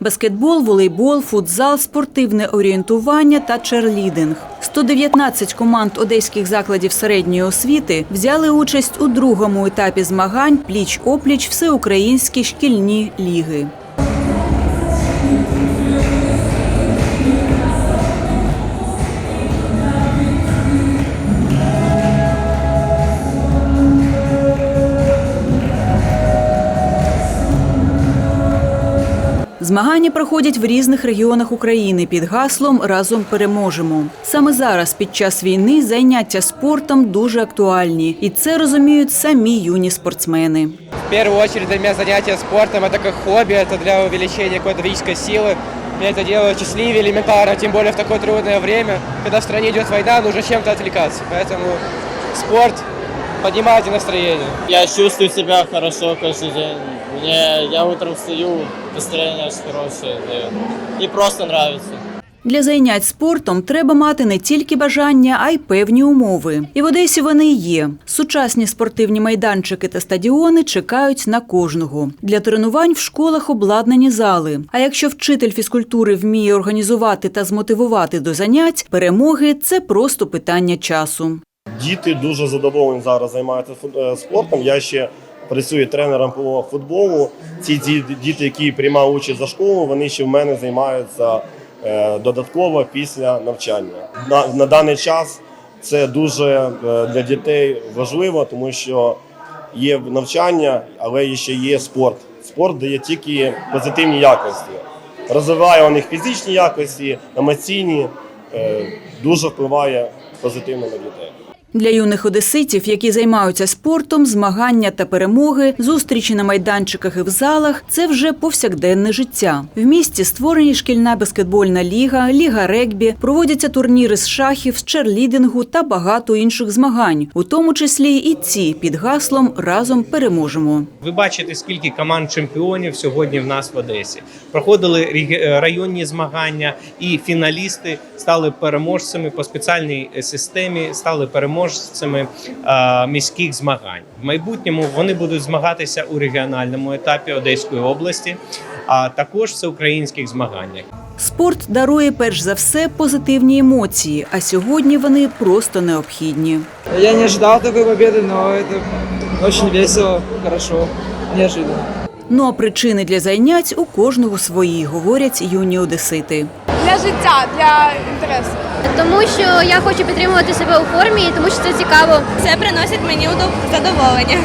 Баскетбол, волейбол, футзал, спортивне орієнтування та черлідинг. 119 команд одеських закладів середньої освіти взяли участь у другому етапі змагань пліч-опліч всеукраїнські шкільні ліги. Змагання проходять в різних регіонах України під гаслом Разом переможемо. Саме зараз, під час війни, заняття спортом дуже актуальні, і це розуміють самі юні спортсмени. В первую очередь для меня занятие спортом это как хобби, это для увеличения какой-то физической силы. Меня это делает счастливее элементарно, тем более в такое трудное время, когда в стране идет война, нужно чем-то отвлекаться. Поэтому спорт поднимает и настроение. Я чувствую себя хорошо каждый день. Мне, я утром встаю, настроение хорошее. И, и просто нравится. Для зайнять спортом треба мати не тільки бажання, а й певні умови. І в Одесі вони є. Сучасні спортивні майданчики та стадіони чекають на кожного. Для тренувань в школах обладнані зали. А якщо вчитель фізкультури вміє організувати та змотивувати до занять, перемоги це просто питання часу. Діти дуже задоволені зараз займаються е, спортом. Я ще працюю тренером по футболу. Ці діти, які приймали участь за школу, вони ще в мене займаються е, додатково після навчання. На, на даний час це дуже е, для дітей важливо, тому що є навчання, але ще є спорт. Спорт дає тільки позитивні якості. Розвиває у них фізичні якості, емоційні, е, дуже впливає позитивно на дітей. Для юних одеситів, які займаються спортом, змагання та перемоги, зустрічі на майданчиках і в залах це вже повсякденне життя. В місті створені шкільна баскетбольна ліга, ліга регбі, проводяться турніри з шахів, з черлідингу та багато інших змагань, у тому числі і ці під гаслом Разом переможемо. Ви бачите, скільки команд чемпіонів сьогодні в нас в Одесі. Проходили е, районні змагання, і фіналісти стали переможцями по спеціальній е, системі, стали переможцями е, міських змагань. В майбутньому вони будуть змагатися у регіональному етапі Одеської області, а також всеукраїнських змаганнях. Спорт дарує перш за все позитивні емоції, а сьогодні вони просто необхідні. Я не ожидал такой победы, но это очень весело, хорошо, неожиданно. Ну а причини для занять у кожного свої, говорять юні одесити. Для життя, для інтересу. Тому що я хочу підтримувати себе у формі, тому що це цікаво. Це приносить мені задоволення.